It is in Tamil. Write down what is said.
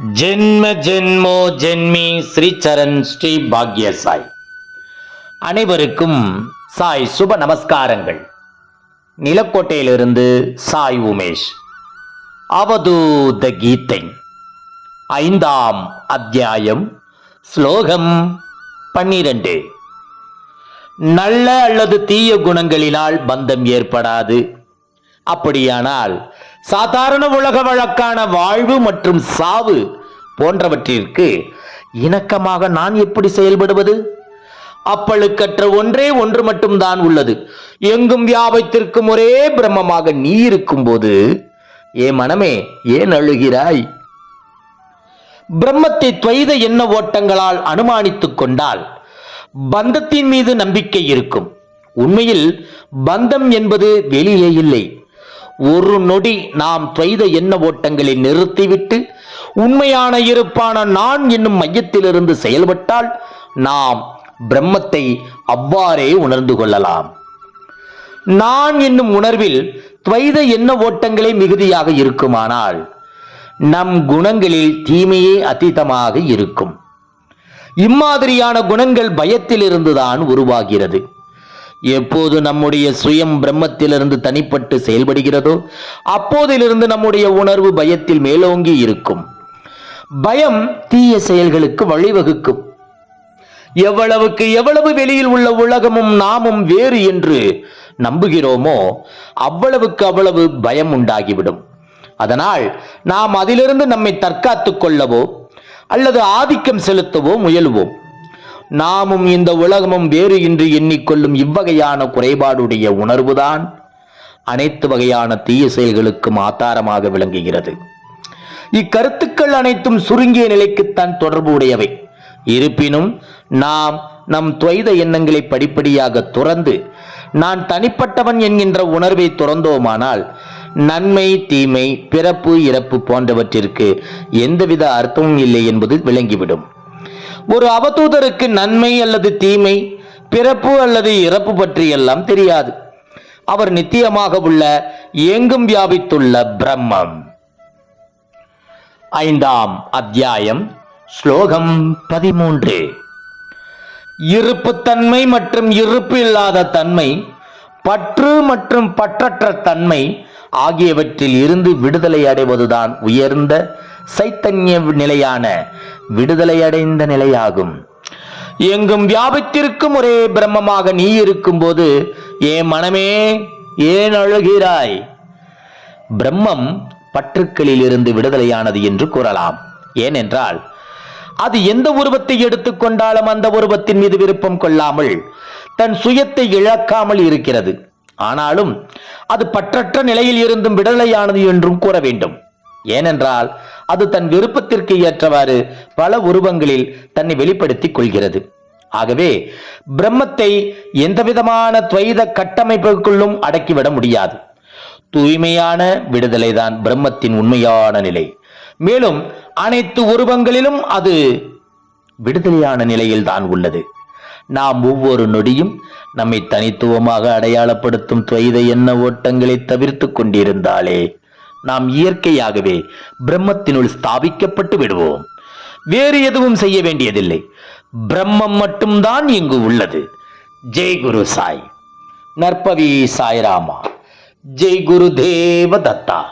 ஜென்ம ஜென்மோ ஜென்மி ஸ்ரீ சரண் ஸ்ரீ பாக்ய சாய் அனைவருக்கும் சாய் சுப நமஸ்காரங்கள். நிலக்கோட்டையிலிருந்து சாய் உமேஷ். அவதூத கீதை ஐந்தாம் அத்தியாயம் ஸ்லோகம் பன்னிரண்டு. நல்ல அல்லது தீய குணங்களினால் பந்தம் ஏற்படாது. அப்படியானால் சாதாரண உலக வழக்கான வாழ்வு மற்றும் சாவு போன்றவற்றிற்கு இணக்கமாக நான் எப்படி செயல்படுவது? அப்பழுக்கற்ற ஒன்றே ஒன்று மட்டும்தான் உள்ளது. எங்கும் வியாபத்திற்கும் ஒரே பிரம்மமாக நீ இருக்கும்போது ஏ மனமே ஏன் அழுகிறாய்? பிரம்மத்தை துவைத எண்ண ஓட்டங்களால் அனுமானித்துக் கொண்டால் பந்தத்தின் மீது நம்பிக்கை இருக்கும். உண்மையில் பந்தம் என்பது வெளியே இல்லை. ஒரு நொடி நாம் துவைத எண்ண ஓட்டங்களை நிறுத்திவிட்டு உண்மையான இருப்பான நான் என்னும் மையத்திலிருந்து செயல்பட்டால் நாம் பிரம்மத்தை அவ்வாறே உணர்ந்து கொள்ளலாம். நான் என்னும் உணர்வில் துவைத எண்ண ஓட்டங்களே மிகுதியாக இருக்குமானால் நம் குணங்களில் தீமையே அத்தீதமாக இருக்கும். இம்மாதிரியான குணங்கள் பயத்திலிருந்துதான் உருவாகிறது. எப்போது நம்முடைய சுயம் பிரம்மத்திலிருந்து தனிப்பட்டு செயல்படுகிறதோ அப்போதிலிருந்து நம்முடைய உணர்வு பயத்தில் மேலோங்கி இருக்கும். பயம் தீய செயல்களுக்கு வழிவகுக்கும். எவ்வளவுக்கு எவ்வளவு வெளியில் உள்ள உலகமும் நாமும் வேறு என்று நம்புகிறோமோ அவ்வளவுக்கு அவ்வளவு பயம் உண்டாகிவிடும். அதனால் நாம் அதிலிருந்து நம்மை தற்காத்துக் கொள்ளவோ அல்லது ஆதிக்கம் செலுத்தவோ முயலுவோம். நாமும் இந்த உலகமும் வேறு என்று எண்ணிக்கொள்ளும் இவ்வகையான குறைபாடுடைய உணர்வுதான் அனைத்து வகையான தீய செயல்களுக்கும் ஆதாரமாக விளங்குகிறது. இக்கருத்துக்கள் அனைத்தும் சுருங்கிய நிலைக்குத்தான் தொடர்பு உடையவை இருப்பினும் நாம் நம் துவைத எண்ணங்களை படிப்படியாக துறந்து நான் தனிப்பட்டவன் என்கின்ற உணர்வை துறந்தோமானால் நன்மை தீமை பிறப்பு இறப்பு போன்றவற்றிற்கு எந்தவித அர்த்தமும் இல்லை என்பது விளங்கிவிடும். ஒரு அவதூதருக்கு நன்மை அல்லது தீமை பிறப்பு அல்லது இறப்பு பற்றியெல்லாம் தெரியாது. அவர் நித்தியமாக உள்ள எங்கும் வியாபித்துள்ள பிரம்மம். ஐந்தாம் அத்தியாயம் ஸ்லோகம் பதிமூன்று. இருப்பு தன்மை மற்றும் இருப்பு இல்லாத தன்மை பற்று மற்றும் பற்றற்ற தன்மை ஆகியவற்றில் இருந்து விடுதலை அடைவதுதான் உயர்ந்த சைத்தன்ய நிலையான விடுதலையடைந்த நிலையாகும். எங்கும் வியாபித்திருக்கும் ஒரே பிரம்மமாக நீ இருக்கும்போது ஏன் மனமே ஏன் அழுகிறாய்? பிரம்மம் பற்றுக்களில் இருந்து விடுதலையானது என்று கூறலாம். ஏனென்றால் அது எந்த உருவத்தை எடுத்துக்கொண்டாலும் அந்த உருவத்தின் மீது விருப்பம் கொள்ளாமல் தன் சுயத்தை இழக்காமல் இருக்கிறது. ஆனாலும் அது பற்றற்ற நிலையில் இருந்தும் விடுதலையானது என்றும் கூற வேண்டும். ஏனென்றால் அது தன் விருப்பத்திற்கு ஏற்றவாறு பல உருவங்களில் தன்னை வெளிப்படுத்திக் கொள்கிறது. ஆகவே பிரம்மத்தை எந்தவிதமான துவைத கட்டமைப்புக்குள்ளும் அடக்கிவிட முடியாது. தூய்மையான விடுதலைதான் பிரம்மத்தின் உண்மையான நிலை. மேலும் அனைத்து உருவங்களிலும் அது விடுதலையான நிலையில் தான் உள்ளது. நாம் ஒவ்வொரு நொடியும் நம்மை தனித்துவமாக அடையாளப்படுத்தும் துவைத எண்ண ஓட்டங்களை தவிர்த்து கொண்டிருந்தாலே நாம் இயற்கையாகவே பிரம்மத்தினுள் ஸ்தாபிக்கப்பட்டு விடுவோம். வேறு எதுவும் செய்ய வேண்டியதில்லை. பிரம்மம் மட்டும்தான் இங்கு உள்ளது. ஜெய் குரு சாய். நற்பவி சாய்ராமா. ஜெய் குரு தேவ தத்தா